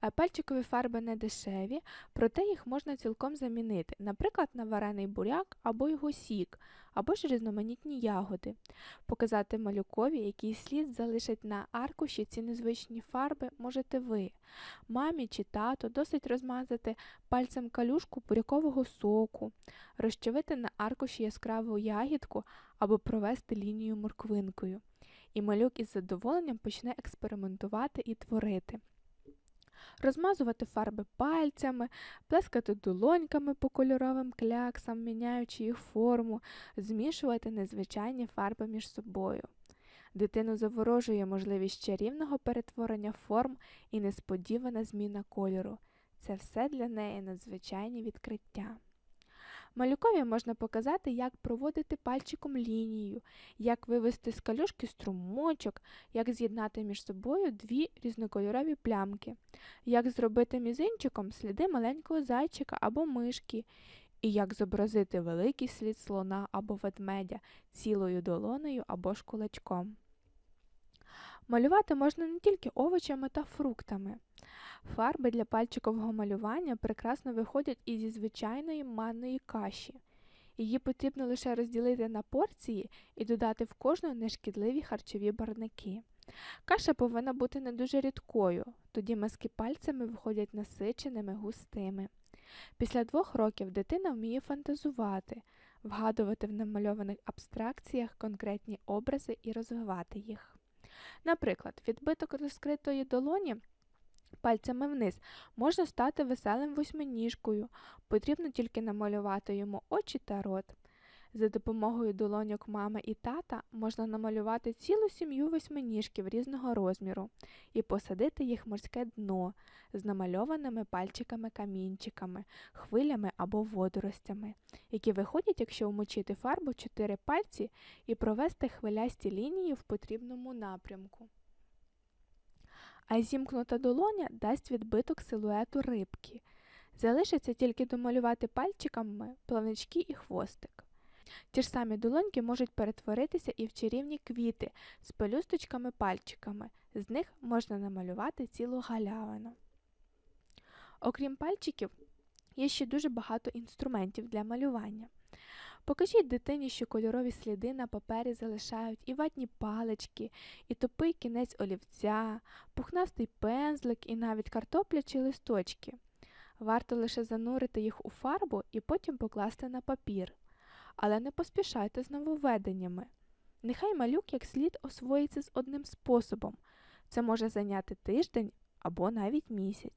Пальчикові фарби не дешеві, проте їх можна цілком замінити, наприклад, на варений буряк або його сік, або ж різноманітні ягоди. Показати малюкові, який слід залишить на аркуші ці незвичні фарби, можете ви. Мамі чи тато досить розмазати пальцем калюшку бурякового соку, розчавити на аркуші яскраву ягідку або провести лінію морквинкою. І малюк із задоволенням почне експериментувати і творити розмазувати фарби пальцями, плескати долоньками по кольоровим кляксам, міняючи їх форму, змішувати незвичайні фарби між собою. Дитину заворожує можливість чарівного перетворення форм і несподівана зміна кольору. Це все для неї надзвичайні відкриття. Малюкові можна показати, як проводити пальчиком лінію, як вивести з калюшки струмочок, як з'єднати між собою дві різнокольорові плямки, як зробити мізинчиком сліди маленького зайчика або мишки, і як зобразити великий слід слона або ведмедя цілою долонею або ж кулачком. Малювати можна не тільки овочами та фруктами. Фарби для пальчикового малювання прекрасно виходять і зі звичайної манної каші. Її потрібно лише розділити на порції і додати в кожну нешкідливі харчові барники. Каша повинна бути не дуже рідкою, тоді мазки пальцями виходять насиченими, густими. Після двох років дитина вміє фантазувати, вгадувати в намальованих абстракціях конкретні образи і розвивати їх. Наприклад, відбиток розкритої долоні пальцями вниз можна стати веселим восьминіжкою, потрібно тільки намалювати йому очі та рот. За допомогою долоньок мами і тата можна намалювати цілу сім'ю восьминіжків різного розміру і посадити їх морське дно з намальованими пальчиками-камінчиками, хвилями або водоростями, які виходять, якщо вмочити фарбу чотири пальці і провести хвилясті лінії в потрібному напрямку. А зімкнута долоня дасть відбиток силуету рибки. Залишиться тільки домалювати пальчиками плавнички і хвостик. Ті ж самі долоньки можуть перетворитися і в чарівні квіти з пелюсточками-пальчиками, з них можна намалювати цілу галявину. Окрім пальчиків, є ще дуже багато інструментів для малювання. Покажіть дитині, що кольорові сліди на папері залишають і ватні палички, і тупий кінець олівця, пухнастий пензлик і навіть картопля чи листочки. Варто лише занурити їх у фарбу і потім покласти на папір. Але не поспішайте з нововведеннями. Нехай малюк як слід освоїться з одним способом. Це може зайняти тиждень або навіть місяць.